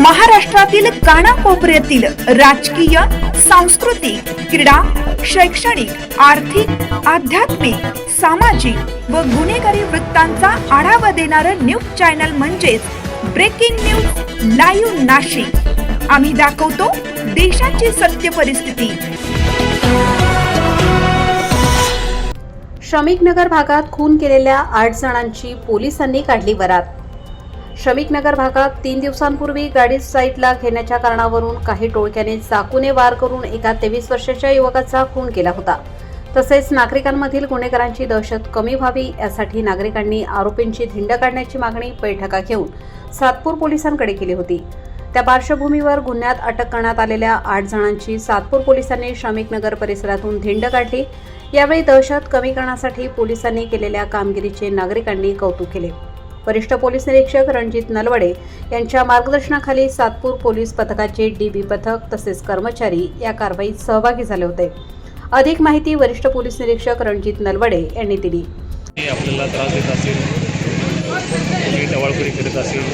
महाराष्ट्रातील कानाकोपऱ्यातील राजकीय सांस्कृतिक क्रीडा शैक्षणिक आर्थिक आध्यात्मिक सामाजिक व गुन्हेगारी वृत्तांचा आढावा देणारं न्यूज चॅनल म्हणजेच ब्रेकिंग न्यूज लाईव्ह नाशिक. आम्ही दाखवतो देशाची सत्य परिस्थिती. श्रमिकनगर भागात खून केलेल्या आठ जणांची पोलिसांनी काढली वरात. श्रमिकनगर भागात तीन दिवसांपूर्वी गाडी साईटला घेण्याच्या कारणावरून काही टोळक्याने चाकूने वार करून एका तेवीस वर्षाच्या युवकाचा खून केला होता. तसेच नागरिकांमधील गुन्हेगारांची दहशत कमी व्हावी यासाठी नागरिकांनी आरोपींची धिंड काढण्याची मागणी बैठका घेऊन सातपूर पोलिसांकडे केली होती. त्या पार्श्वभूमीवर गुन्ह्यात अटक करण्यात आलेल्या आठ जणांची सातपूर पोलिसांनी श्रमिकनगर परिसरातून धिंड काढली. यावेळी दहशत कमी करण्यासाठी पोलिसांनी केलेल्या कामगिरीचे नागरिकांनी कौतुक केले. वरिष्ठ पोलीस निरीक्षक रणजित नलवडे यांच्या मार्गदर्शनाखाली सातपूर पोलीस पथकाचे डीबी पथक तसेच कर्मचारी या कारवाईत सहभागी झाले होते. अधिक माहिती वरिष्ठ पोलीस निरीक्षक रणजित नलवडे यांनी दिली. आपल्याला त्रास देत असेल कोणी टवाळखोरी करत असेल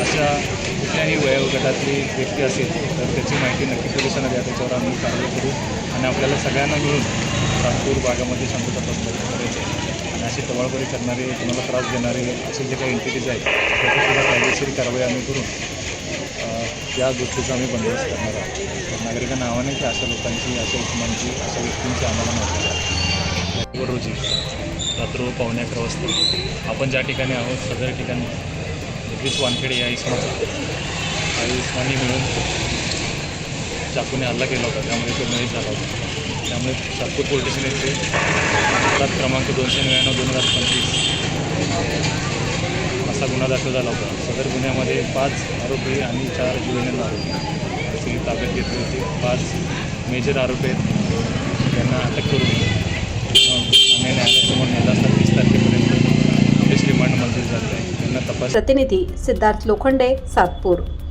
अशा कुठल्याही वयोगटातली व्यक्ती असेल तर त्याची माहिती नक्की पोलिसांना द्या त्याच्यावर आम्ही कारवाई करू. आणि आपल्याला सगळ्यांना मिळून नागपूर भागामध्ये शांतता प्रस्थापित करायची आहे. आणि अशी टवाळखोरी करणारे तुम्हाला त्रास देणारे असे जे काही एंटिटीज आहेत त्याच्यासुद्धा कायदेशीर कारवाई आम्ही करून त्या या गोष्टीचा आम्ही बंदोबस्त करणार आहोत. नागरिकांना आव्हान आहे की अशा लोकांची अशा इसमांची अशा व्यक्तींची आम्हाला माहिती द्या रोजी रात्र पावणे अकरा वाजता. आपण ज्या ठिकाणी आहोत सदर ठिकाणी. जगदीश वानखेडे या इसमाचा. हा इसमानी मिळून चाकूने हल्ला केला होता त्यामुळे तो मयत झाला होता. त्यामुळे सातपूर पोलीस स्टेशन येथे क्रमांक दोनशे नव्याण्णव दोन हजार पंचवीस असा गुन्हा दाखल झाला होता. सदर गुन्ह्यामध्ये पाच आरोपी आणि चार जुवेनल आरोपी ताब्यात घेतली होती. पाच मेजर आरोपी आहेत. त्यांना अटक करून अन्याय न्यायालयासमोर नेला असता तीस तारखेपर्यंत पोलीस रिमांड मंजूर झाले आहे. त्यांना तपास प्रतिनिधी सिद्धार्थ लोखंडे सातपूर.